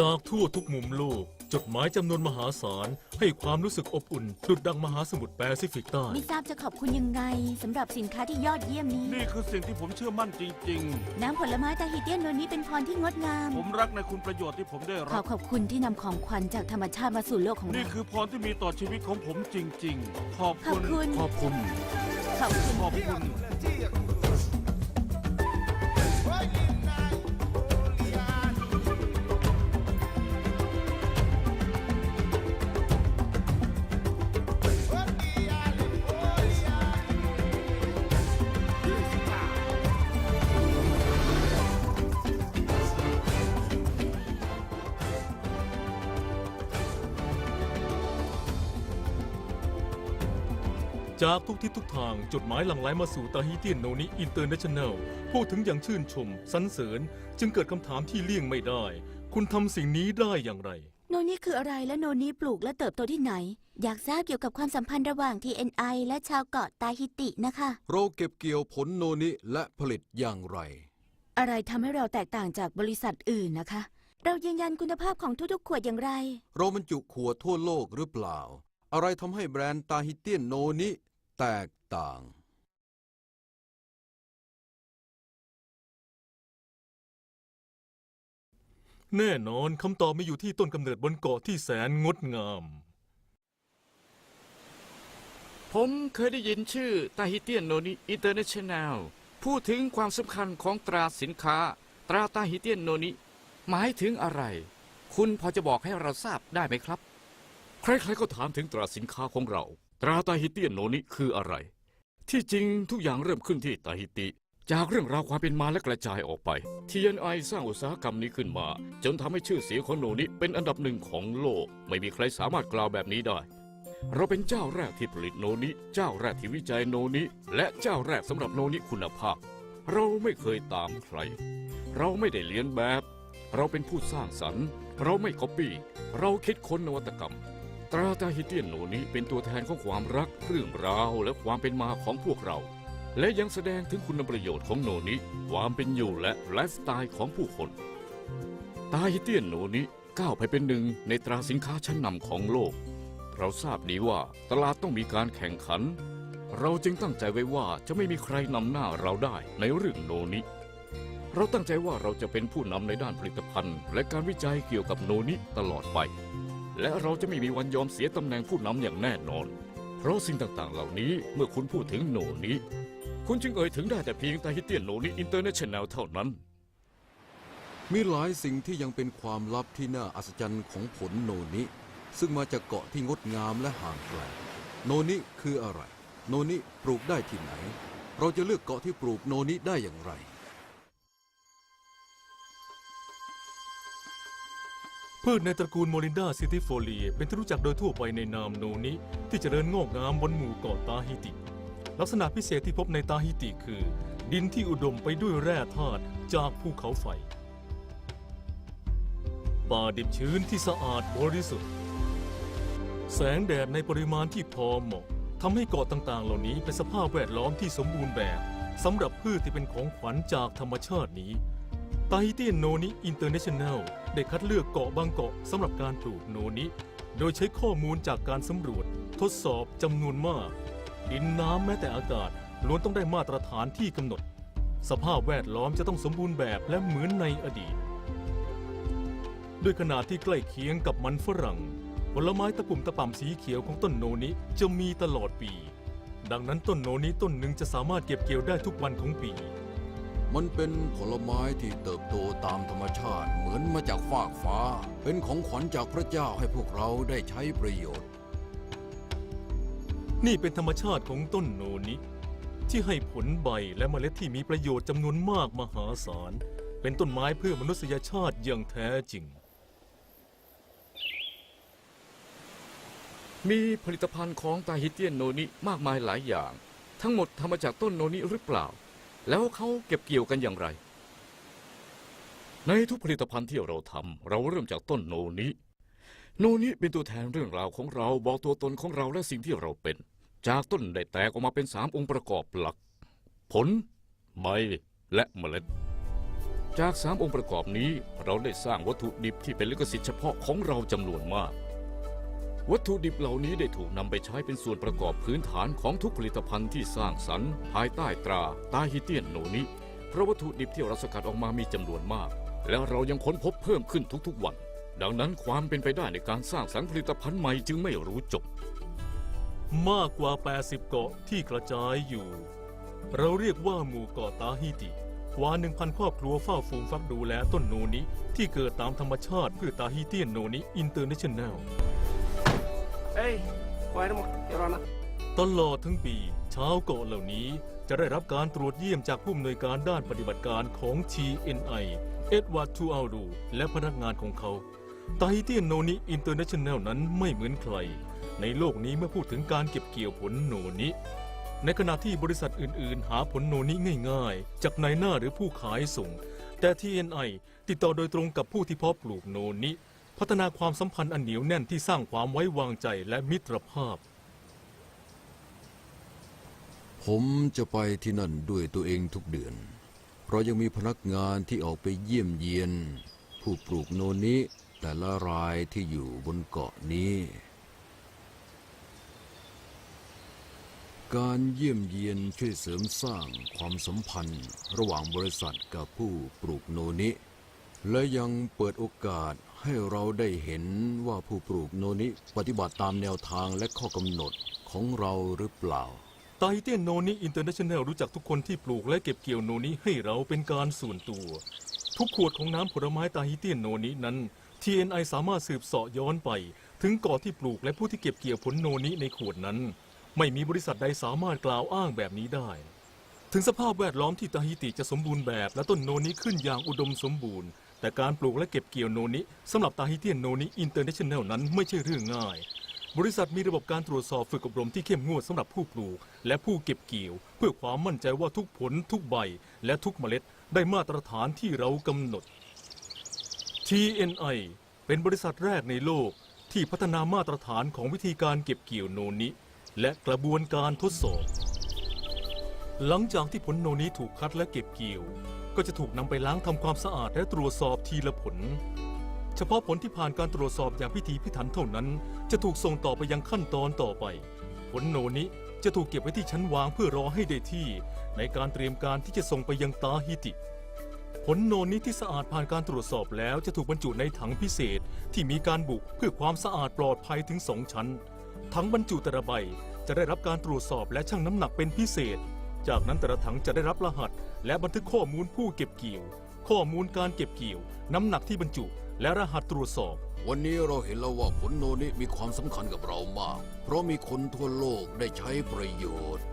จากทั่วทุกมุมโลก จดหมายจำนวนมหาศาล ให้ความรู้สึกอบอุ่นดุดดังมหาสมุทรแปซิฟิกใต้ ไม่ทราบจะขอบคุณยังไงสำหรับสินค้าที่ยอดเยี่ยมนี้ นี่คือสิ่งที่ผมเชื่อมั่นจริง น้ำผลไม้ตาฮิเตียนโนนี้เป็นพรที่งดงาม ๆ ผมรักในคุณประโยชน์ที่ผมได้ขอรับขอบคุณที่นำของขวัญจากธรรมชาติมาสู่โลกของนี่เรา คือพรที่มีต่อชีวิตของผมจริง ๆ ขอบขอบคุณ คุณ ขอบคุณ ขอบคุณ ขอบคุณ จากทุกทิศทุกทางจดหมายหลั่งไหลมาสู่ตาฮิเตียนโนนิอินเตอร์เนชั่นแนลพูดถึงอย่างชื่นชมสรรเสริญ จึงเกิดคำถามที่เลี่ยงไม่ได้ คุณทำสิ่งนี้ได้อย่างไร โนนี้คืออะไรและโนนี้ปลูกและเติบโตที่ไหน อยากทราบเกี่ยวกับความสัมพันธ์ระหว่าง TNI และชาวเกาะตาฮิตินะคะ เราเก็บเกี่ยวผลโนนิและผลิตอย่างไร อะไรทำให้เราแตกต่างจากบริษัทอื่นนะคะ เรายืนยันคุณภาพของทุกๆขวดอย่างไร เราบรรจุขวดทั่วโลกหรือเปล่า อะไรทำให้แบรนด์ตาฮิเตียนโนนิ แตกต่าง แน่นอนคำตอบมีอยู่ที่ต้นกำเนิดบนเกาะที่แสนงดงาม ผมเคยได้ยินชื่อตาฮิเตียนโนนิอินเตอร์เนชั่นแนลพูดถึงความสำคัญของตราสินค้า ตราตาฮิเตียนโนนิหมายถึงอะไร คุณพอจะบอกให้เราทราบได้ไหมครับ ใครๆก็ถามถึงตราสินค้าของเรา ตราตาฮิเตียนโนนิคืออะไร ที่จริงทุกอย่างเริ่มขึ้นที่ตาฮิติ จากเรื่องราวความเป็นมาและกระจายออกไป TNI สร้างอุตสาหกรรมนี้ขึ้นมา จนทำให้ชื่อเสียงของโนนิเป็นอันดับหนึ่งของโลก ไม่มีใครสามารถกล่าวแบบนี้ได้ เราเป็นเจ้าแรกที่ผลิตโนนิ เจ้าแรกที่วิจัยโนนิ และเจ้าแรกสำหรับโนนิคุณภาพ เราไม่เคยตามใคร เราไม่ได้เลียนแบบ เราเป็นผู้สร้างสรรค์ เราไม่ก๊อปปี้ เราคิดค้นนวัตกรรม ตราตาฮิเตียนโนนิเป็นตัวแทนของความรักเรื่องราวและความเป็นมาของพวกเรา และยังแสดงถึงคุณประโยชน์ของโนนิความเป็นอยู่และไลฟ์สไตล์ของผู้คน ตาฮิเตียนโนนิก้าวไปเป็นหนึ่งในตราสินค้าชั้นนำของโลก เราทราบดีว่าตลาดต้องมีการแข่งขัน เราจึงตั้งใจไว้ว่าจะไม่มีใครนำหน้าเราได้ในเรื่องโนนิเราตั้งใจว่าเราจะเป็นผู้นำในด้านผลิตภัณฑ์ และการวิจัยเกี่ยวกับโนนิตลอดไป และเราจะไม่มีวันยอมเสียตำแหน่งผู้นำอย่างแน่นอน เพราะสิ่งต่างๆ เหล่านี้เมื่อคุณพูดถึงโนนิคุณจึงเอ่ยถึงได้แต่เพียงตฮิเตียนโนนิอินเตอร์เนชั่นแนลเท่านั้น มีหลายสิ่งที่ยังเป็นความลับที่น่าอัศจรรย์ของผลโนนิซึ่งมาจากเกาะที่งดงามและห่างไกล โนนิคืออะไร โนนิปลูกได้ที่ไหน เราจะเลือกเกาะที่ปลูกโนนิได้อย่างไร พืชในตระกูลโมลินดาซิติโฟลีเป็นที่รู้จักโดยทั่วไปในนามโนนิที่เจริญงอกงามบนหมู่เกาะตาฮิติ ลักษณะพิเศษที่พบในตาฮิติคือ ดินที่อุดมไปด้วยแร่ธาตุจากภูเขาไฟ ป่าดิบชื้นที่สะอาดบริสุทธิ์ แสงแดดในปริมาณที่พอเหมาะทำให้เกาะต่างๆ เหล่านี้เป็นสภาพแวดล้อมที่สมบูรณ์แบบสำหรับพืชที่เป็นของขวัญจากธรรมชาตินี้ ไตเตียนโนนิอินเตอร์เนชั่นแนลได้คัดเลือกเกาะบางเกาะสำหรับการปลูกโนนิ โดยใช้ข้อมูลจากการสำรวจ ทดสอบจำนวนมาก ดินน้ำแม้แต่อากาศล้วนต้องได้มาตรฐานที่กำหนด สภาพแวดล้อมจะต้องสมบูรณ์แบบและเหมือนในอดีต ด้วยขนาดที่ใกล้เคียงกับมันฝรั่งผลไม้ตะปุ่มตะป่ำสีเขียวของต้นโนนิจะมีตลอดปี ดังนั้นต้นโนนิต้นหนึ่งจะสามารถเก็บเกี่ยวได้ทุกวันของปี มันเป็นผลไม้ที่เติบโตตามธรรมชาติเหมือนมาจากฟากฟ้า เป็นของขวัญจากพระเจ้าให้พวกเราได้ใช้ประโยชน์ นี่เป็นธรรมชาติของต้นโนนิ ที่ให้ผลใบและเมล็ดที่มีประโยชน์จำนวนมากมหาศาล เป็นต้นไม้เพื่อมนุษยชาติอย่างแท้จริง มีผลิตภัณฑ์ของตาฮิเตียนโนนิมากมายหลายอย่าง ทั้งหมดทำมาจากต้นโนนิหรือเปล่า แล้วเขาเก็บเกี่ยวกันอย่างไร ในทุกผลิตภัณฑ์ที่เราทำเราเริ่มจากต้นโนนิโนนิเป็นตัวแทนเรื่องราวของเราบอกตัวตนของเราและสิ่งที่เราเป็น จากต้นได้แตกออกมาเป็นสามองค์ประกอบหลัก ผล ใบ และเมล็ด จากสามองค์ประกอบนี้เราได้สร้างวัตถุดิบที่เป็นลิขสิทธิ์เฉพาะของเราจำนวนมาก วัตถุดิบเหล่านี้ได้ถูกนำไปใช้เป็นส่วนประกอบพื้นฐานของทุกผลิตภัณฑ์ที่สร้างสรรค์ ภายใต้ตราตาฮิเตียนโนนิเพราะวัตถุดิบที่เราสกัดออกมามีจำนวนมาก และเรายังค้นพบเพิ่มขึ้นทุกๆวัน ดังนั้นความเป็นไปได้ในการสร้างสรรค์ผลิตภัณฑ์ใหม่จึงไม่รู้จบ มากกว่า 80 เกาะที่กระจายอยู่ เราเรียกว่าหมู่เกาะตาฮิติกว่า1,000 ครอบครัวเฝ้าฟูมฟักดูแลต้นโนนิที่เกิดตามธรรมชาติเพื่อตาฮิเตียนโนนิอินเตอร์เนชั่นแนล Hei, vaihdamme, Jorana. ตลอดทั้งปีชาวเกาะเหล่านี้จะได้รับการตรวจเยี่ยมจากผู้อำนวยการด้านปฏิบัติการของ TNI เอ็ดวาร์ดทูอัลดูและพนักงานของเขาตาฮิเตียนโนนิอินเตอร์เนชั่นแนลนั้นไม่เหมือนใคร ในโลกนี้เมื่อพูดถึงการเก็บเกี่ยวผลโนนิ ในขณะที่บริษัทอื่น ๆ หาผลโนนิง่าย ๆ จากนายหน้าหรือผู้ขายส่ง แต่ TNI ติดต่อโดยตรงกับผู้ที่เพาะปลูกโนนิ พัฒนาความสัมพันธ์อันเหนียวแน่นที่สร้างความไว้วางใจและมิตรภาพ ผมจะไปที่นั่นด้วยตัวเองทุกเดือน เพราะยังมีพนักงานที่ออกไปเยี่ยมเยียน ผู้ปลูกโนนิแต่ละรายที่อยู่บนเกาะนี้ การเยี่ยมเยียนช่วยเสริมสร้างความสัมพันธ์ ระหว่างบริษัทกับผู้ปลูกโนนิและยังเปิดโอกาส ให้เราได้เห็นว่าผู้ปลูกโนนิปฏิบัติตามแนวทางและข้อกำหนดของเราหรือเปล่า ไตเตียนโนนิอินเตอร์เนชั่นแนลรู้จักทุกคนที่ปลูกและเก็บเกี่ยวโนนิให้เราเป็นการส่วนตัว ทุกขวดของน้ำผลไม้ตาฮิเตียนโนนินั้น TNI สามารถสืบเสาะย้อนไป ถึงกาะที่ปลูกและผู้ที่เก็บเกี่ยวผลโนนิในขวดนั้น ไม่มีบริษัทใดสามารถกล่าวอ้างแบบนี้ได้ ถึงสภาพแวดล้อมที่ตาฮิติจะสมบูรณ์แบบและต้นโนนิขึ้นอย่างอุดมสมบูรณ์ แต่การปลูกและเก็บเกี่ยวโนนิสำหรับตาฮิเตียนโนนิอินเตอร์เนชั่นแนลนั้นไม่ใช่เรื่องง่าย บริษัทมีระบบการตรวจสอบฝึกอบรมที่เข้มงวดสำหรับผู้ปลูก และผู้เก็บเกี่ยว เพื่อความมั่นใจว่าทุกผลทุกใบ และทุกเมล็ดได้มาตรฐานที่เรากำหนด TNI เป็นบริษัทแรกในโลกที่พัฒนามาตรฐานของวิธีการเก็บเกี่ยวโนนิและกระบวนการทดสอบ หลังจากที่ผลโนนี้ถูกคัดและเก็บเกี่ยว ก็จะถูกนำไปล้างทำความสะอาดและตรวจสอบทีละผล เฉพาะผลที่ผ่านการตรวจสอบอย่างพิถีพิถันเท่านั้น จะถูกส่งต่อไปยังขั้นตอนต่อไป ผลโนนี้จะถูกเก็บไว้ที่ชั้นวางเพื่อรอให้ได้ที่ ในการเตรียมการที่จะส่งไปยังตาฮิติ ผลโนนี้ที่สะอาดผ่านการตรวจสอบแล้วจะถูกบรรจุในถังพิเศษที่มีการบุเพื่อความสะอาดปลอดภัยถึงสองชั้น ถังบรรจุแต่ละใบจะได้รับการตรวจสอบและชั่งน้ำหนักเป็นพิเศษ จากนั้นแต่ละถังจะได้รับรหัส และบันทึกข้อมูลผู้เก็บเกี่ยว ข้อมูลการเก็บเกี่ยว น้ำหนักที่บรรจุ และรหัสตรวจสอบ วันนี้เราเห็นแล้วว่าผลโนนี้มีความสำคัญกับเรามาก เพราะมีคนทั่วโลกได้ใช้ประโยชน์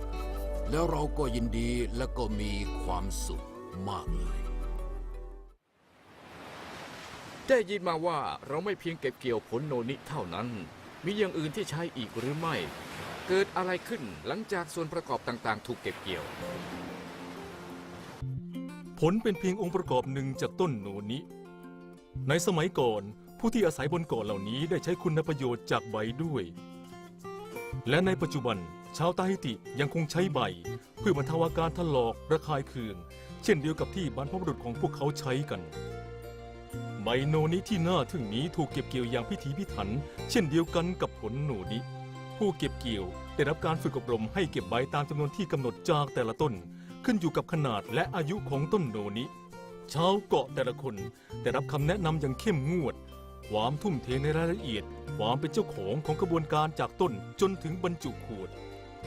แล้วเราก็ยินดีและก็มีความสุขมากเลย ได้ยินมาว่าเราไม่เพียงเก็บเกี่ยวผลโนนิเท่านั้น มีอย่างอื่นที่ใช้อีกหรือไม่ เกิดอะไรขึ้นหลังจากส่วนประกอบต่างๆ ถูกเก็บเกี่ยว ผลเป็นเพียงองค์ประกอบหนึ่งจากต้นโนนิในสมัยก่อนผู้ที่อาศัยบนเกาะเหล่านี้ได้ใช้คุณประโยชน์จากใบด้วย และในปัจจุบันชาวตาฮิติยังคงใช้ใบ เพื่อบรรเทาอาการถลอกระคายเคือง เช่นเดียวกับที่บรรพบุรุษของพวกเขาใช้กันใบโนนิที่น่าทึ่งนี้ถูกเก็บเกี่ยวอย่างพิถีพิถัน เช่นเดียวกันกับผลโนนิ ผู้เก็บเกี่ยว ได้รับการฝึกอบรมให้เก็บใบตามจำนวนที่กำหนดจากแต่ละต้น ขึ้นอยู่กับขนาดและอายุของต้นโนนิชาวเกาะแต่ละคนได้รับคำแนะนำอย่างเข้มงวด ความทุ่มเทในรายละเอียด ความเป็นเจ้าของของกระบวนการจากต้นจนถึงบรรจุขวด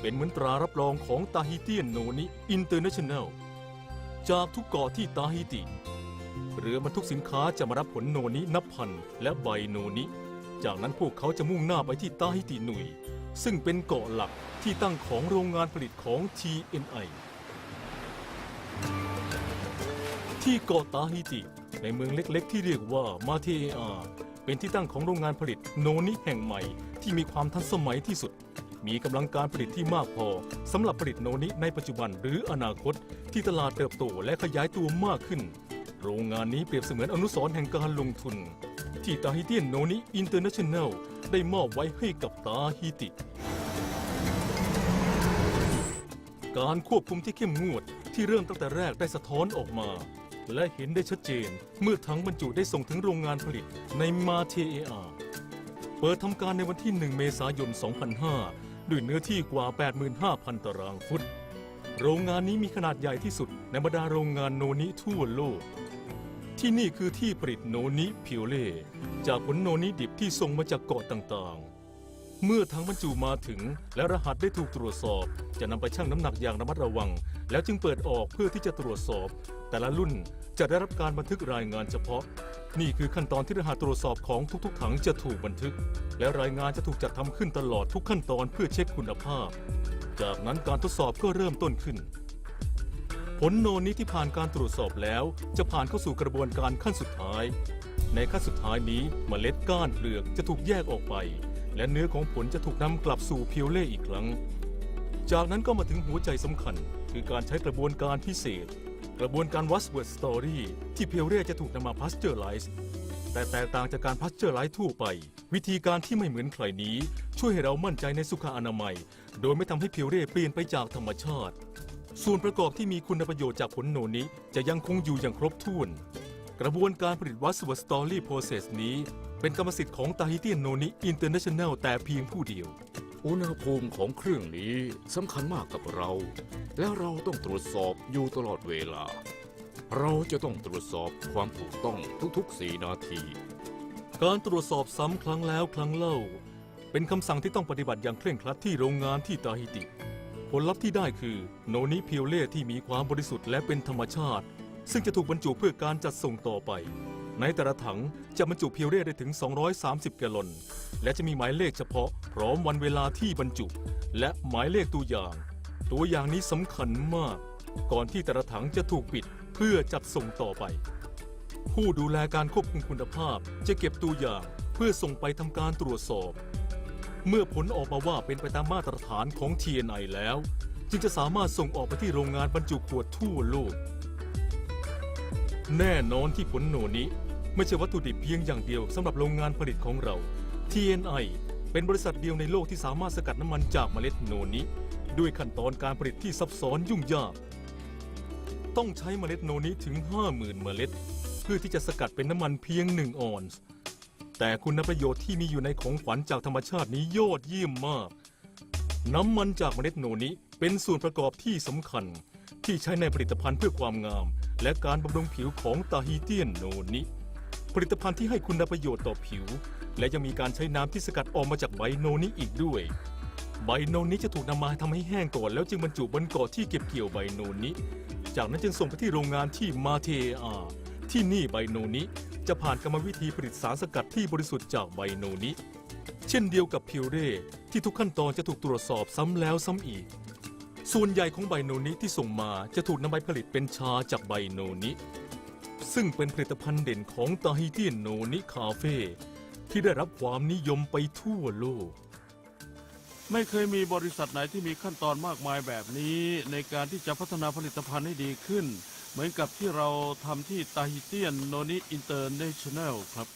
เป็นเหมือนตรารับรองของตาฮิเตียนโนนิอินเตอร์เนชั่นแนลจากทุกเกาะที่ตาฮิติเรือบรรทุกสินค้าจะมารับผลโนนินับพันและใบโนนิจากนั้นพวกเขาจะมุ่งหน้าไปที่ตาฮิติหนุย ซึ่งเป็นเกาะหลักที่ตั้งของโรงงานผลิตของ TNI ที่เกาะตาฮิติในเมืองเล็กๆ ที่เรียกว่ามาเทอาเป็นที่ตั้งของโรงงานผลิตโนนิแห่งใหม่ที่มีความทันสมัยที่สุด มีกำลังการผลิตที่มากพอสำหรับผลิตโนนิในปัจจุบันหรืออนาคต ที่ตลาดเติบโตและขยายตัวมากขึ้น โรงงานนี้เปรียบเสมือนอนุสรณ์แห่งการลงทุน ที่ตาฮิเตียนโนนิอินเตอร์เนชั่นแนลได้มอบไว้ให้กับตาฮิติ การควบคุมที่เข้มงวดที่เริ่มตั้งแต่แรกได้สะท้อนออกมา และเห็นได้ชัดเจนเมื่อถังบรรจุได้ส่งถึงโรงงานผลิตในมาเทเออาเปิดทำการในวันที่ 1 เมษายน 2005 ด้วยเนื้อที่กว่า 85,000 ตารางฟุต โรงงานนี้มีขนาดใหญ่ที่สุดในบรรดาโรงงานโนนิทั่วโลก ที่นี่คือที่ผลิตโนนิพิวเล่จากผลโนนิดิบที่ส่งมาจากเกาะต่างๆ เมื่อทั้งบรรจุมาถึงและรหัสได้ถูกตรวจสอบ จะนำไปชั่งน้ำหนักอย่างระมัดระวัง แล้วจึงเปิดออกเพื่อที่จะตรวจสอบ แต่ละรุ่นจะได้รับการบันทึกรายงานเฉพาะ นี่คือขั้นตอนที่รหัสตรวจสอบของทุกๆ ถังจะถูกบันทึก และรายงานจะถูกจัดทำขึ้นตลอดทุกขั้นตอนเพื่อเช็คคุณภาพ จากนั้นการทดสอบก็เริ่มต้นขึ้น ผลโนนี้ที่ผ่านการตรวจสอบแล้ว จะผ่านเข้าสู่กระบวนการขั้นสุดท้าย ในขั้นสุดท้ายนี้เมล็ดก้านเปลือกจะถูกแยกออกไป และเนื้อของผลจะถูกนำกลับสู่เพียวเล่อีกครั้ง จากนั้นก็มาถึงหัวใจสำคัญ คือการใช้กระบวนการพิเศษ กระบวนการวัสเวิร์ดสตอรี่ที่เพียวเล่จะถูกนำมาพัสเจอร์ไลซ์แต่แตกต่างจากการพัสเจอร์ไลซ์ทั่วไป วิธีการที่ไม่เหมือนใครนี้ ช่วยให้เรามั่นใจในสุขอนามัย โดยไม่ทำให้เพียวเล่เปลี่ยนไปจากธรรมชาติ ส่วนประกอบที่มีคุณประโยชน์จากผลโนนี้จะยังคงอยู่อย่างครบถ้วน กระบวนการผลิตวัสดุสตอรี่โปรเซสนี้ เป็นกรรมสิทธิ์ของตาฮิเตียนโนนิอินเตอร์เนชั่นแนลแต่เพียงผู้เดียว อุณหภูมิของเครื่องนี้สำคัญมากกับเรา และเราต้องตรวจสอบอยู่ตลอดเวลา เราจะต้องตรวจสอบความถูกต้องทุกๆ 4 นาที การตรวจสอบซ้ำครั้งแล้วครั้งเล่า เป็นคำสั่งที่ต้องปฏิบัติอย่างเคร่งครัดที่โรงงานที่ตาฮิติ ผลลัพธ์ที่ได้คือโนนิเพียวเล่ที่มีความบริสุทธิ์และเป็นธรรมชาติ ซึ่งจะถูกบรรจุเพื่อการจัดส่งต่อไป ในแต่ละถังจะบรรจุเพียวเล่ได้ถึง 230 แกลลอน และจะมีหมายเลขเฉพาะ พร้อมวันเวลาที่บรรจุ และหมายเลขตัวอย่าง ตัวอย่างนี้สำคัญมาก ก่อนที่แต่ละถังจะถูกปิดเพื่อจัดส่งต่อไป ผู้ดูแลการควบคุมคุณภาพจะเก็บตัวอย่างเพื่อส่งไปทำการตรวจสอบ เมื่อผลออกมาว่าเป็นไปตามมาตรฐานของ TNI แล้ว จึงจะสามารถส่งออกไปที่โรงงานบรรจุขวดทั่วโลก แน่นอนที่ผลโนนี้ ไม่ใช่วัตถุดิบเพียงอย่างเดียวสำหรับโรงงานผลิตของเรา TNI เป็นบริษัทเดียวในโลกที่สามารถสกัดน้ำมันจากเมล็ดโนนี้ ด้วยขั้นตอนการผลิตที่ซับซ้อนยุ่งยาก ต้องใช้เมล็ดโนนี้ถึง 50,000 เมล็ด เพื่อที่จะสกัดเป็นน้ำมันเพียง1ออนซ์ แต่คุณประโยชน์ที่มีอยู่ในของขวัญจากธรรมชาตินี้ยอดเยี่ยมมาก น้ำมันจากเมล็ดโนนี้เป็นส่วนประกอบที่สำคัญ ที่ใช้ในผลิตภัณฑ์เพื่อความงาม และการบำรุงผิวของตาฮิเตียนโนนี้ผลิตภัณฑ์ที่ให้คุณประโยชน์ต่อผิว และยังมีการใช้น้ำที่สกัดออกมาจากใบโนนี้อีกด้วย ใบโนนี้จะถูกนำมาทำให้แห้งก่อนแล้วจึงบรรจุบนเกาะที่เก็บเกี่ยวใบโนนี้ จากนั้นจึงส่งไปที่โรงงานที่มาเทอา ที่นี่ใบโนนี้จะผ่านกรรมวิธีผลิตสารสกัดที่บริสุทธิ์จากใบโนนี้เช่นเดียวกับพิวเร่ที่ทุกขั้นตอนจะถูกตรวจสอบซ้ำแล้วซ้ำอีก ส่วนใหญ่ของใบโนนี้ที่ส่งมาจะถูกนำไปผลิตเป็นชาจากใบโนนี้ซึ่งเป็นผลิตภัณฑ์เด่นของตาฮิเตียนโนนิคาเฟ่ที่ได้รับความนิยมไปทั่วโลก ไม่เคยมีบริษัทไหนที่มีขั้นตอนมากมายแบบนี้ ในการที่จะพัฒนาผลิตภัณฑ์ให้ดีขึ้น เหมือนกับที่เราทำที่ตาฮิเตียนโนนิอินเตอร์เนชั่นแนลครับ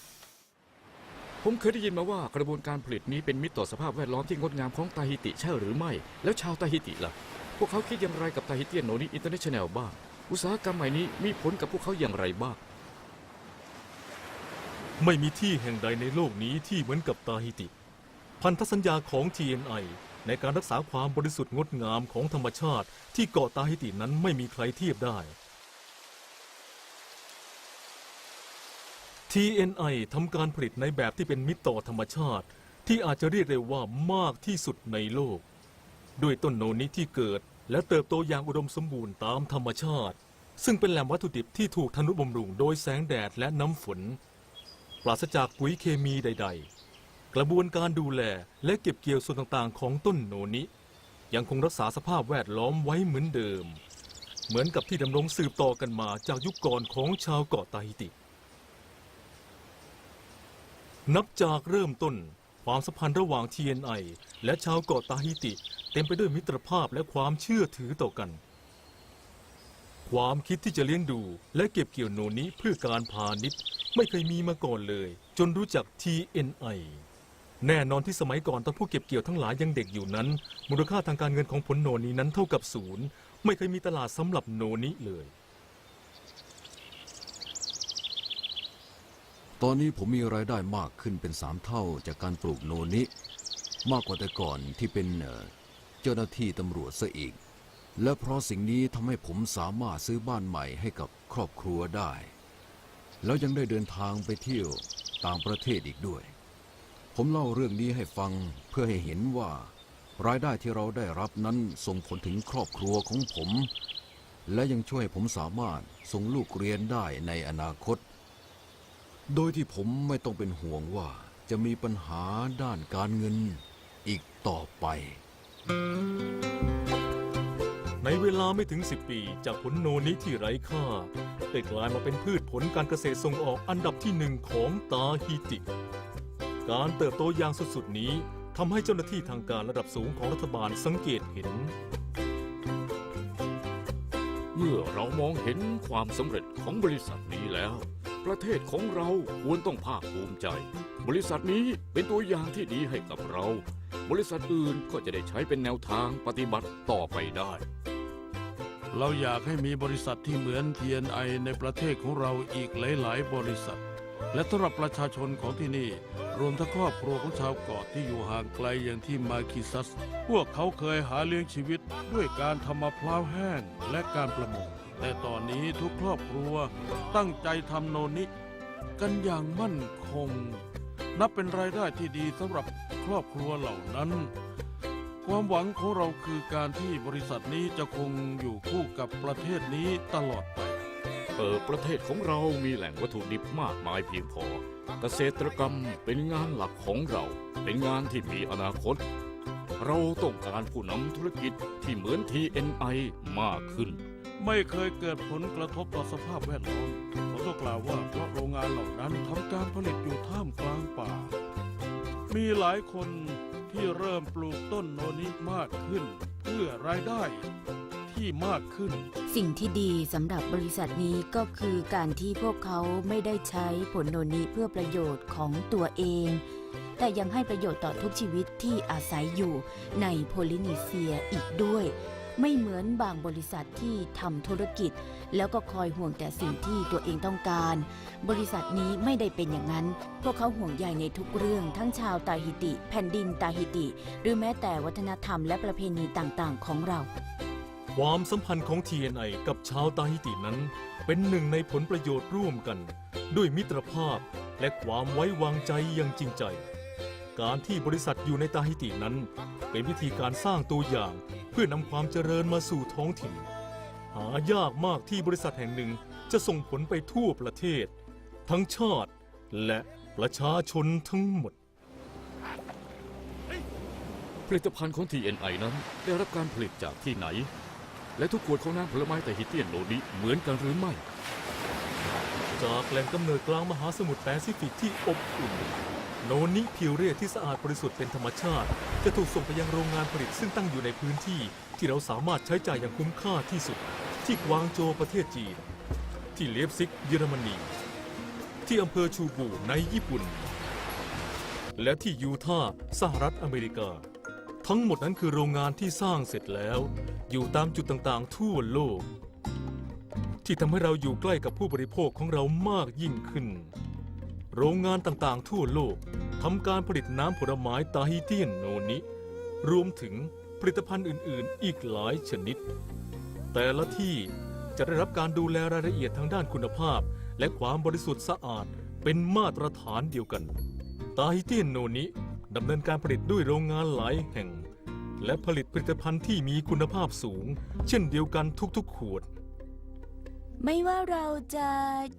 ผมเคยได้ยินมาว่ากระบวนการผลิตนี้เป็นมิตรต่อสภาพแวดล้อมที่งดงามของตาฮิติใช่หรือไม่ แล้วชาวตาฮิติล่ะ พวกเขาคิดอย่างไรกับตาฮิเตียนโนนิอินเตอร์เนชั่นแนลบ้าง อุตสาหกรรมใหม่นี้มีผลกับพวกเขาอย่างไรบ้าง ไม่มีที่แห่งใดในโลกนี้ที่เหมือนกับตาฮิติ พันธสัญญาของ TNI ในการรักษาความบริสุทธิ์งดงามของธรรมชาติ ที่เกาะตาฮิตินั้นไม่มีใครเทียบได้ TNI ทำการผลิตในแบบที่เป็นมิตรต่อธรรมชาติ ที่อาจจะเรียกได้ว่ามากที่สุดในโลก ด้วยต้นโนนี้ที่เกิด และเติบโตอย่างอุดมสมบูรณ์ตามธรรมชาติ ซึ่งเป็นแหล่งวัตถุดิบที่ถูกทนุบำรุงโดยแสงแดดและน้ำฝน ปราศจากปุ๋ยเคมีใด ๆ กระบวนการดูแลและเก็บเกี่ยวส่วนต่างๆ ของต้นโนนี้ยังคงรักษาสภาพแวดล้อมไว้เหมือนเดิม เหมือนกับที่ดำรงสืบต่อกันมาจากยุคก่อนของชาวเกาะตาฮิติ นับจากเริ่มต้นความสัมพันธ์ระหว่าง TNI และชาวเกาะตาฮิติ เต็มไปด้วยมิตรภาพและความเชื่อถือต่อกัน ความคิดที่จะเลี้ยงดูและเก็บเกี่ยวโนนี้เพื่อการพาณิชย์ ไม่เคยมีมาก่อนเลย จนรู้จัก TNI แน่นอนที่สมัยก่อนตอนผู้เก็บเกี่ยวทั้งหลายยังเด็กอยู่นั้น มูลค่าทางการเงินของผลโนนี้นั้นเท่ากับศูนย์ไม่เคยมีตลาดสำหรับโนนี้เลย ตอนนี้ผมมีรายได้มากขึ้นเป็นสามเท่าจากการปลูกโนนิมากกว่าแต่ก่อนที่เป็นเอ่อเจ้าหน้าที่ตำรวจซะอีก และเพราะสิ่งนี้ทำให้ผมสามารถซื้อบ้านใหม่ให้กับครอบครัวได้ แล้วยังได้เดินทางไปเที่ยวต่างประเทศอีกด้วย ผมเล่าเรื่องนี้ให้ฟังเพื่อให้เห็นว่า รายได้ที่เราได้รับนั้นส่งผลถึงครอบครัวของผม และยังช่วยให้ผมสามารถส่งลูกเรียนได้ในอนาคต โดยที่ผมไม่ต้องเป็นห่วงว่าจะมีปัญหาด้านการเงินอีกต่อไป ในเวลาไม่ถึง 10 ปี จากผลโนนิที่ไร้ค่าได้กลายมาเป็นพืชผลการเกษตรส่งออกอันดับที่หนึ่งของตาฮิติ การเติบโตอย่างสุดๆนี้ทำให้เจ้าหน้าที่ทางการระดับสูงของรัฐบาลสังเกตเห็น เมื่อเรามองเห็นความสำเร็จของบริษัทนี้แล้ว ประเทศของเราควรต้องภาคภูมิใจ บริษัทนี้เป็นตัวอย่างที่ดีให้กับเรา บริษัทอื่นก็จะได้ใช้เป็นแนวทางปฏิบัติต่อไปได้ เราอยากให้มีบริษัทที่เหมือน TNI ในประเทศของเราอีกหลาย ๆ บริษัท และสำหรับประชาชนของที่นี่ รวมทั้งครอบครัวของชาวเกาะที่อยู่ห่างไกลอย่างที่มาคิซัส พวกเขาเคยหาเลี้ยงชีวิตด้วยการทำมะพร้าวแห้งและการประมง แต่ตอนนี้ทุกครอบครัวตั้งใจทำโนนิ กันอย่างมั่นคง นับเป็นรายได้ที่ดีสำหรับครอบครัวเหล่านั้น ความหวังของเราคือการที่บริษัทนี้จะคงอยู่คู่กับประเทศนี้ตลอดไป เออประเทศของเรามีแหล่งวัตถุดิบมากมายเพียงพอ เกษตรกรรมเป็นงานหลักของเรา เป็นงานที่มีอนาคต เราต้องการผู้นำธุรกิจที่เหมือน TNI มากขึ้น ไม่เคยเกิดผลกระทบต่อสภาพแวดล้อมผมต้องกล่าวว่าเพราะโรงงานเหล่านั้นทำการผลิตอยู่ท่ามกลางป่า มีหลายคนที่เริ่มปลูกต้นโนนิมากขึ้น เพื่อรายได้ ที่มากขึ้น สิ่งที่ดีสำหรับบริษัทนี้ก็คือการที่พวกเขาไม่ได้ใช้ผลโนนิเพื่อประโยชน์ของตัวเอง แต่ยังให้ประโยชน์ต่อทุกชีวิตที่อาศัยอยู่ในโพลินีเซียอีกด้วย ไม่เหมือนบางบริษัทที่ทำธุรกิจ แล้วก็คอยห่วงแต่สิ่งที่ตัวเองต้องการ บริษัทนี้ไม่ได้เป็นอย่างนั้น พวกเขาห่วงใยในทุกเรื่อง ทั้งชาวตาฮิติ แผ่นดินตาฮิติ หรือแม้แต่วัฒนธรรมและประเพณีต่างๆ ของเรา ความสัมพันธ์ของ TNI กับชาวตาฮิตินั้น เป็นหนึ่งในผลประโยชน์ร่วมกัน ด้วยมิตรภาพและความไว้วางใจอย่างจริงใจ การที่บริษัทอยู่ในตาฮิตินั้น เป็นวิธีการสร้างตัวอย่างเพื่อนำความเจริญมาสู่ท้องถิ่น หายากมากที่บริษัทแห่งหนึ่งจะส่งผลไปทั่วประเทศ ทั้งชาติและประชาชนทั้งหมด ผลิตภัณฑ์ของ TNI นั้นได้รับการผลิตจากที่ไหน และทุกขวดของน้ำผลไม้แต่ฮิเตียนโนนี้เหมือนกันหรือไม่ จากแหล่งกำเนิดกลางมหาสมุทรแปซิฟิกที่อบอุ่น โนนิพิวเรียที่สะอาดบริสุทธิ์เป็นธรรมชาติ จะถูกส่งไปยังโรงงานผลิตซึ่งตั้งอยู่ในพื้นที่ ที่เราสามารถใช้จ่ายอย่างคุ้มค่าที่สุด ที่กวางโจวประเทศจีน ที่เลฟซิกเยอรมนี ที่อำเภอชูบูในญี่ปุ่น และที่ยูทาห์สหรัฐอเมริกา ทั้งหมดนั้นคือโรงงานที่สร้างเสร็จแล้ว อยู่ตามจุดต่างๆ ทั่วโลก ที่ทำให้เราอยู่ใกล้กับผู้บริโภคของเรามากยิ่งขึ้น โรงงานต่างๆ ทั่วโลกทำการผลิตน้ำผลไม้ตาฮิเตียนโนนิ รวมถึงผลิตภัณฑ์อื่น ๆ อีกหลายชนิด แต่ละที่จะได้รับการดูแลรายละเอียดทางด้านคุณภาพ และความบริสุทธิ์สะอาดเป็นมาตรฐานเดียวกัน ตาฮิเตียนโนนิดำเนินการผลิตด้วยโรงงานหลายแห่ง และผลิตผลิตภัณฑ์ที่มีคุณภาพสูง เช่นเดียวกันทุกๆ ขวด ไม่ว่าเราจะ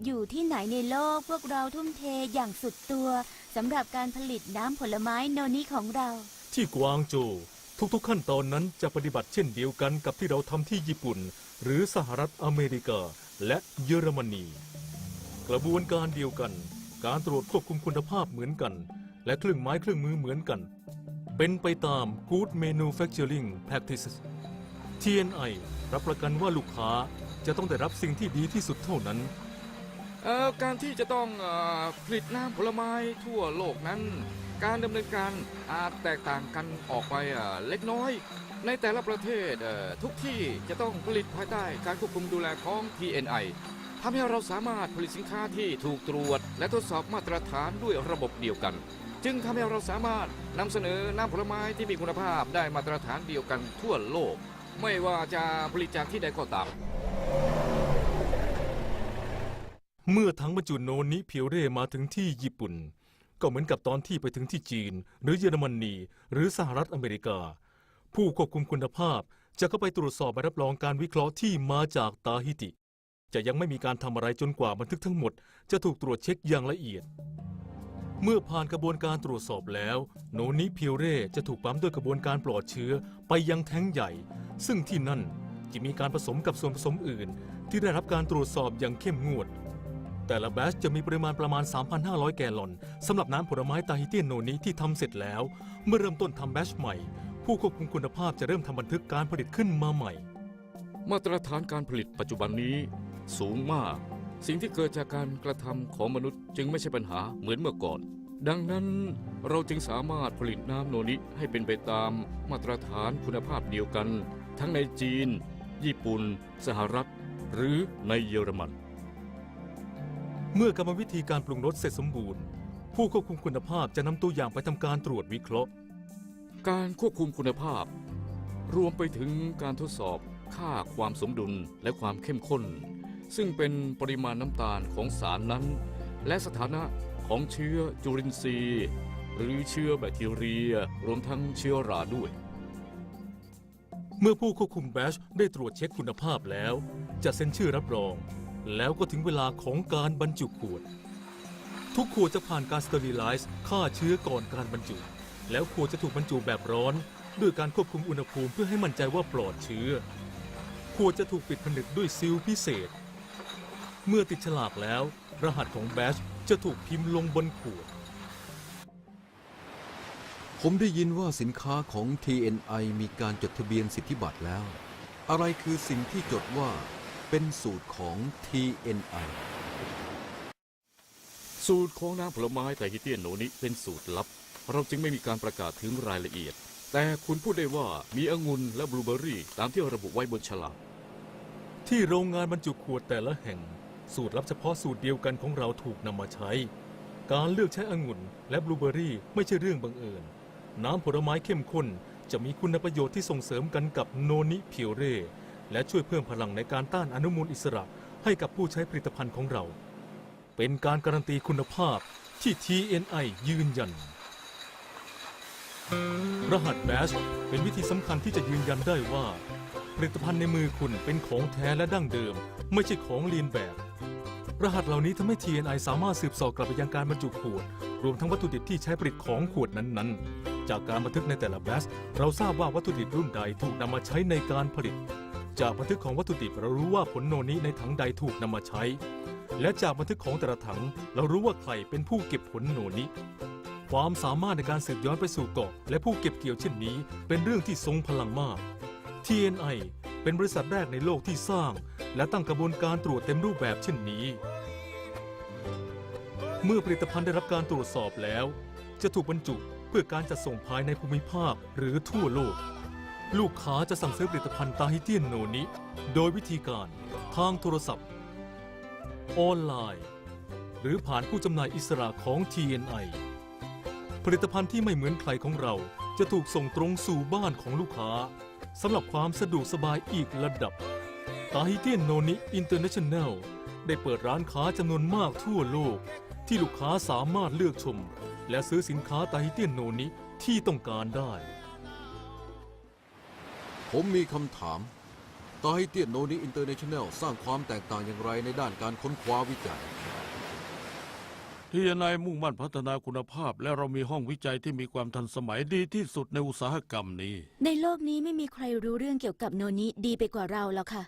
อยู่ที่ไหนในโลกพวกเราทุ่มเทอย่างสุดตัวสำหรับการผลิตน้ำผลไม้โนนิของเรา ที่กวางโจวทุกๆ ขั้นตอนนั้นจะปฏิบัติเช่นเดียวกันกับที่เราทำที่ญี่ปุ่น หรือสหรัฐอเมริกา และเยอรมนี กระบวนการเดียวกัน การตรวจควบคุมคุณภาพเหมือนกัน และเครื่องไม้เครื่องมือเหมือนกัน เป็นไปตาม Good Manufacturing Practices TNI รับประกันว่าลูกค้าจะต้องได้รับสิ่งที่ดีที่สุดเท่านั้น เอ่อการที่จะต้องเออผลิตน้ำผลไม้ทั่วโลกนั้น การดำเนินการอาจแตกต่างกันออกไปเอ่อเล็กน้อย ในแต่ละประเทศเอ่อทุกที่จะต้องผลิตภายใต้การควบคุมดูแลของ TNI ทำให้เราสามารถผลิตสินค้าที่ถูกตรวจ และทดสอบมาตรฐานด้วยระบบเดียวกัน จึงทำให้เราสามารถนำเสนอน้ำผลไม้ที่มีคุณภาพได้มาตรฐานเดียวกันทั่วโลก ไม่ว่าจะผลิตจากที่ใดก็ตาม เมื่อถังบรรจุโนนิเพียวเร่มาถึงที่ญี่ปุ่น ก็เหมือนกับตอนที่ไปถึงที่จีน หรือเยอรมนีหรือสหรัฐอเมริกา ผู้ควบคุมคุณภาพจะเข้าไปตรวจสอบใบรับรองการวิเคราะห์ที่มาจากตาฮิติ จะยังไม่มีการทำอะไรจนกว่าบันทึกทั้งหมด จะถูกตรวจเช็คอย่างละเอียด เมื่อผ่านกระบวนการตรวจสอบแล้ว โนนิพียวเร่จะถูกปั๊มด้วยกระบวนการปลอดเชื้อไปยังแท้งใหญ่ ซึ่งที่นั่นจะมีการผสมกับส่วนผสมอื่น ที่ได้รับการตรวจสอบอย่างเข้มงวด แต่ละแบชจะมีปริมาณประมาณ 3,500 แกลลอนสำหรับน้ำผลไม้ตาฮิเตียนโนนิที่ทำเสร็จแล้ว เมื่อเริ่มต้นทำแบชใหม่ ผู้ควบคุมคุณภาพจะเริ่มทำบันทึกการผลิตขึ้นมาใหม่ มาตรฐานการผลิตปัจจุบันนี้สูงมาก สิ่งที่เกิดจากการกระทำของมนุษย์จึงไม่ใช่ปัญหาเหมือนเมื่อก่อน ดังนั้นเราจึงสามารถผลิตน้ำโนนิให้เป็นไปตามมาตรฐานคุณภาพเดียวกัน ทั้งในจีน ญี่ปุ่น สหรัฐ หรือในเยอรมัน เมื่อกรรมวิธีการปรุงรสเสร็จสมบูรณ์ ผู้ควบคุมคุณภาพจะนำตัวอย่างไปทำการตรวจวิเคราะห์ การควบคุมคุณภาพ รวมไปถึงการทดสอบค่าความสมดุลและความเข้มข้น ซึ่งเป็นปริมาณน้ำตาลของสารนั้น และสถานะของเชื้อจุลินทรีย์ หรือเชื้อแบคทีเรีย รวมทั้งเชื้อราด้วย เมื่อผู้ควบคุมแบชได้ตรวจเช็คคุณภาพแล้ว จะเซ็นชื่อรับรอง แล้วก็ถึงเวลาของการบรรจุขวด ทุกขวดจะผ่านการสเตอริไลซ์ฆ่าเชื้อก่อนการบรรจุ แล้วขวดจะถูกบรรจุแบบร้อน ด้วยการควบคุมอุณหภูมิเพื่อให้มั่นใจว่าปลอดเชื้อขวดจะถูกปิดผนึกด้วยซีลพิเศษ เมื่อติดฉลากแล้ว รหัสของแบชจะถูกพิมพ์ลงบนขวด ผมได้ยินว่าสินค้าของ TNI มีการจดทะเบียนสิทธิบัตรแล้ว อะไรคือสิ่งที่จดว่าเป็นสูตรของ TNI สูตรของน้ำผลไม้แต่ฮิเตียนโนนี้เป็นสูตรลับ เราจึงไม่มีการประกาศถึงรายละเอียด แต่คุณพูดได้ว่ามีองุ่นและบลูเบอร์รี่ ตามที่ระบุไว้บนฉลาก ที่โรงงานบรรจุขวดแต่ละแห่ง สูตรลับเฉพาะสูตรเดียวกันของเราถูกนำมาใช้ การเลือกใช้องุ่นและบลูเบอร์รี่ไม่ใช่เรื่องบังเอิญ น้ำผลไม้เข้มข้นจะมีคุณประโยชน์ที่ส่งเสริมกันกับโนนิเพียวเร่ และช่วยเพิ่มพลังในการต้านอนุมูลอิสระให้กับผู้ใช้ผลิตภัณฑ์ของเรา เป็นการการันตีคุณภาพที่ TNI ยืนยัน รหัสแบชเป็นวิธีสำคัญที่จะยืนยันได้ว่า ผลิตภัณฑ์ในมือคุณเป็นของแท้และดั้งเดิม ไม่ใช่ของเลียนแบบ รหัสเหล่านี้ทำให้ TNI สามารถสืบเสอบกลับไปยังการบรรจุขวด รวมทั้งวัตถุดิบที่ใช้ผลิตของขวดนั้นๆ จากการบันทึกในแต่ละแบชเราทราบว่าวัตถุดิบรุ่นใดถูกนำมาใช้ในการผลิต จากบันทึกของวัตถุดิบเรารู้ว่าผลโนนี้ในถังใดถูกนำมาใช้ และจากบันทึกของแต่ละถัง เรารู้ว่าใครเป็นผู้เก็บผลโนนี้ความสามารถในการสืบย้อนไปสู่เกาะ และผู้เก็บเกี่ยวเช่นนี้ เป็นเรื่องที่ทรงพลังมาก TNI เป็นบริษัทแรกในโลกที่สร้าง และตั้งกระบวนการตรวจเต็มรูปแบบเช่นนี้ เมื่อผลิตภัณฑ์ได้รับการตรวจสอบแล้ว จะถูกบรรจุเพื่อการจัดส่งภายในภูมิภาคหรือทั่วโลก ลูกค้าจะสั่งซื้อผลิตภัณฑ์ตาฮิเตียนโนนิโดยวิธีการทางโทรศัพท์ ออนไลน์ หรือผ่านผู้จำหน่ายอิสระของ TNI ผลิตภัณฑ์ที่ไม่เหมือนใครของเราจะถูกส่งตรงสู่บ้านของลูกค้า สำหรับความสะดวกสบายอีกระดับตาฮิเตียนโนนิอินเตอร์เนชั่นแนลได้เปิดร้านค้าจำนวนมากทั่วโลก ที่ลูกค้าสามารถเลือกชม และซื้อสินค้าตาฮิเตียนโนนิที่ต้องการได้ ผมมีคำถาม ตาฮิเตียนโนนิอินเตอร์เนชั่นแนลสร้างความแตกต่างอย่างไรในด้านการค้นคว้าวิจัย ที่นายมุ่งมั่นพัฒนาคุณภาพ และเรามีห้องวิจัยที่มีความทันสมัยดีที่สุดในอุตสาหกรรมนี้ ในโลกนี้ไม่มีใครรู้เรื่องเกี่ยวกับโนนิดีไปกว่าเราแล้วค่ะ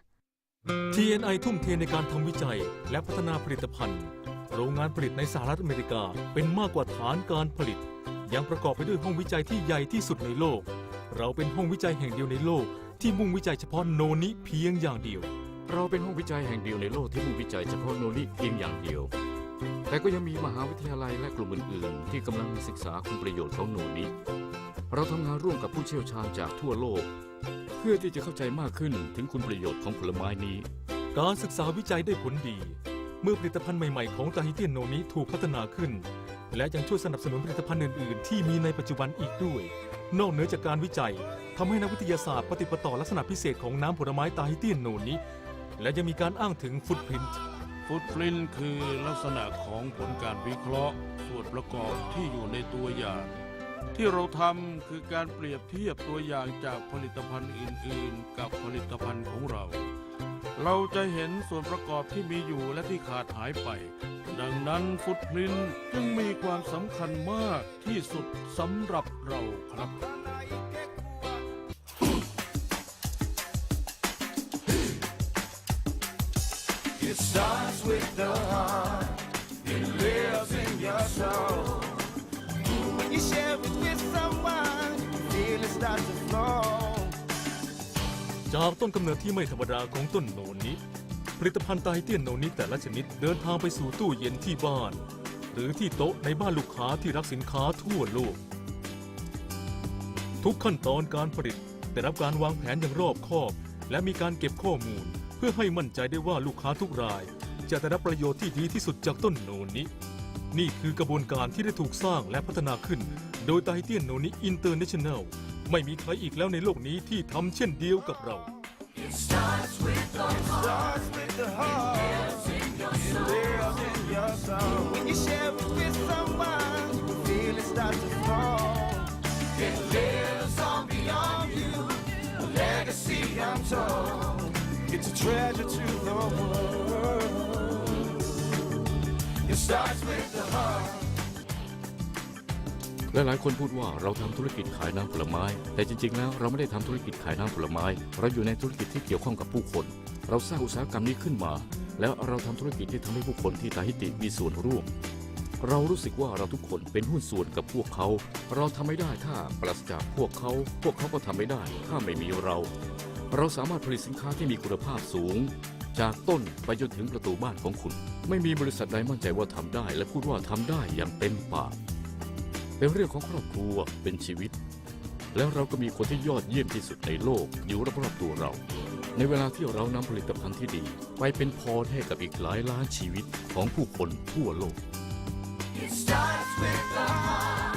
TNI ทุ่มเทในการทำวิจัยและพัฒนาผลิตภัณฑ์ โรงงานผลิตในสหรัฐอเมริกาเป็นมากกว่าฐานการผลิต ยังประกอบไปด้วยห้องวิจัยที่ใหญ่ที่สุดในโลก เราเป็นห้องวิจัยแห่งเดียวในโลก ที่มุ่งวิจัยเฉพาะโนนิเพียงอย่างเดียว เราเป็นห้องวิจัยแห่งเดียวในโลกที่มุ่งวิจัยเฉพาะโนริเพียงอย่างเดียว แต่ก็ยังมีมหาวิทยาลัยและกลุ่มอื่น ๆ ที่กำลังศึกษาคุณประโยชน์ของโนริเราทำงานร่วมกับผู้เชี่ยวชาญจากทั่วโลก เพื่อที่จะเข้าใจมากขึ้นถึงคุณประโยชน์ของผลไม้นี้ การศึกษาวิจัยได้ผลดี เมื่อผลิตภัณฑ์ใหม่ ๆ ของตาฮิเตียนโนนี้ถูกพัฒนาขึ้น และยังช่วยสนับสนุนผลิตภัณฑ์อื่น ๆ ที่มีในปัจจุบันอีกด้วย นอกเหนือจากการวิจัยทำให้นักวิทยาศาสตร์ปฏิปต่อลักษณะพิเศษของน้ำผลไม้ตาฮิเตียนโนนี้ และยังมีการอ้างถึงฟุตพิ้น ฟุตปรินคือลักษณะของผลการวิเคราะห์ ส่วนประกอบที่อยู่ในตัวอย่าง ที่เราทำคือการเปรียบเทียบตัวอย่างจากผลิตภัณฑ์อื่น ๆ กับผลิตภัณฑ์ของเรา เราจะเห็นส่วนประกอบที่มีอยู่และที่ขาดหายไป ดังนั้นฟุตปรินจึงมีความสำคัญมากที่สุดสำหรับเราครับ starts with the heart. It lives in your soul. When you share it with someone, feel it start to flow. จากต้นกำเนิดที่ไม่ธรรมดาของต้นโนนี้ผลิตภัณฑ์ไตเตียนโนนี้แต่ละชนิดเดินทางไปสู่ตู้เย็นที่บ้าน หรือที่โต๊ะในบ้านลูกค้าที่รักสินค้าทั่วโลก ทุกขั้นตอนการผลิตได้รับการวางแผนอย่างรอบคอบ และมีการเก็บข้อมูล เพื่อให้มั่นใจได้ว่าลูกค้าทุกราย จะได้รับประโยชน์ที่ดีที่สุดจากต้นโนนี้นี่คือกระบวนการที่ได้ถูกสร้างและพัฒนาขึ้น โดยไตเตียนโนนี้อินเตอร์เนชั่นแนลไม่มีใครอีกแล้วในโลกนี้ที่ทำเช่นเดียวกับเรา Starts with the heart. It lives in your soul. Starts with the heart. หลายคนพูดว่าเราทำธุรกิจขายน้ำผลไม้ แต่จริง ๆ แล้วเราไม่ได้ทำธุรกิจขายน้ำผลไม้ เราอยู่ในธุรกิจที่เกี่ยวข้องกับผู้คน เราสร้างอุตสาหกรรมนี้ขึ้นมา แล้วเราทำธุรกิจที่ทำให้ผู้คนที่ตาฮิติมีส่วนร่วม เรารู้สึกว่าเราทุกคนเป็นหุ้นส่วนกับพวกเขา เราทำไม่ได้ถ้าปราศจากพวกเขา พวกเขาก็ทำไม่ได้ ถ้าไม่มีเรา เราสามารถผลิตสินค้าที่มีคุณภาพสูง จากต้นไปจนถึงประตูบ้านของคุณ ไม่มีบริษัทใดมั่นใจว่าทำได้ และพูดว่าทำได้อย่างเต็มปาก เป็นเรื่องของครอบครัวเป็นชีวิต แล้วเราก็มีคนที่ยอดเยี่ยมที่สุดในโลกอยู่รอบๆตัวเรา ในเวลาที่เรานำผลิตภัณฑ์ที่ดี ไปเป็นพรให้กับอีกหลายล้านชีวิตของผู้คนทั่วโลก It starts with the heart.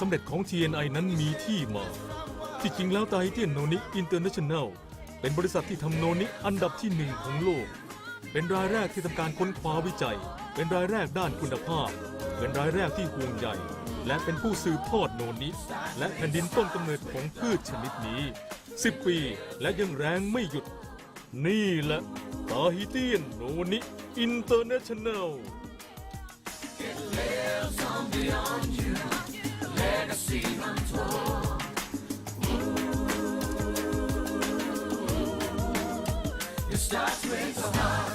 สำเร็จของ TNI นั้นมีที่มา ที่จริงแล้วไตเตียนโนนิอินเตอร์เนชั่นแนลเป็นบริษัทที่ทำโนนิอันดับที่หนึ่งของโลก เป็นรายแรกที่ทำการค้นคว้าวิจัย เป็นรายแรกด้านคุณภาพ เป็นรายแรกที่ห่วงใยและเป็นผู้สืบทอดโนนิและแผ่นดินต้นกำเนิดของพืชชนิดนี้ 10 ปีและยังแรงไม่หยุด นี่แหละตาฮิเตียนโนนิอินเตอร์เนชั่นแนล It starts with the heart.